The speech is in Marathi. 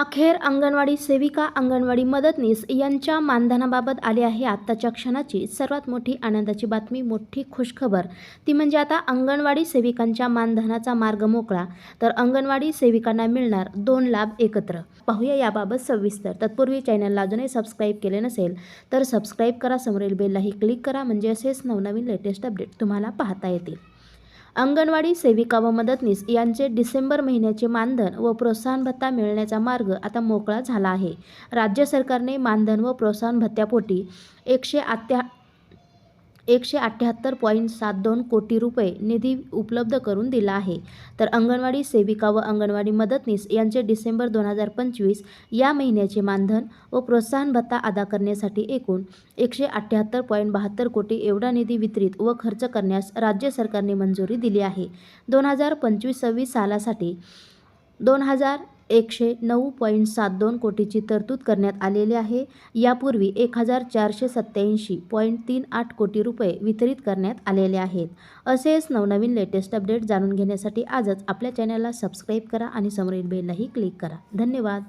अखेर अंगणवाडी सेविका अंगणवाडी मदतनीस यांच्या मानधनाबाबत आली आहे आत्ताच्या क्षणाची सर्वात मोठी आनंदाची बातमी मोठी खुशखबर. ती म्हणजे आता अंगणवाडी सेविकांच्या मानधनाचा मार्ग मोकळा तर अंगणवाडी सेविकांना मिळणार दोन लाभ एकत्र. पाहूया याबाबत सविस्तर. तत्पूर्वी चॅनलला अजूनही सबस्क्राईब केले नसेल तर सबस्क्राईब करा समोरील बेललाही क्लिक करा म्हणजे असेच नवनवीन लेटेस्ट अपडेट तुम्हाला पाहता येतील. अंगणवाडी सेविका व मदतनीस यांचे डिसेंबर महिन्याचे मानधन व प्रोत्साहन भत्ता मिळण्याचा मार्ग आता मोकळा झाला आहे. राज्य सरकारने मानधन व प्रोत्साहन भत्त्यापोटी एकशे आत्या एकशे अठ्ठ्याहत्तर पॉईंट सात दोन कोटी रुपये निधी उपलब्ध करून दिला आहे. तर अंगणवाडी सेविका व अंगणवाडी मदतनीस यांचे डिसेंबर दोन हजार पंचवीस या महिन्याचे मानधन व प्रोत्साहन भत्ता अदा करण्यासाठी एकूण एकशे अठ्ठ्याहत्तर पॉईंट बहात्तर कोटी एवढा निधी वितरित व खर्च करण्यास राज्य सरकारने मंजुरी दिली आहे. दोन हजार पंचवीस सव्वीस सालासाठी दोन हजार एकशे नऊ पॉईंट सात दोन कोटीची तरतूद करण्यात आलेली आहे. यापूर्वी एक हजार चारशे सत्त्याऐंशी पॉईंट तीन आठ कोटी रुपये वितरित करण्यात आलेले आहेत. असेच नवनवीन लेटेस्ट अपडेट जाणून घेण्यासाठी आजच आपल्या चॅनलला सबस्क्राईब करा आणि समोरील बेललाही क्लिक करा. धन्यवाद.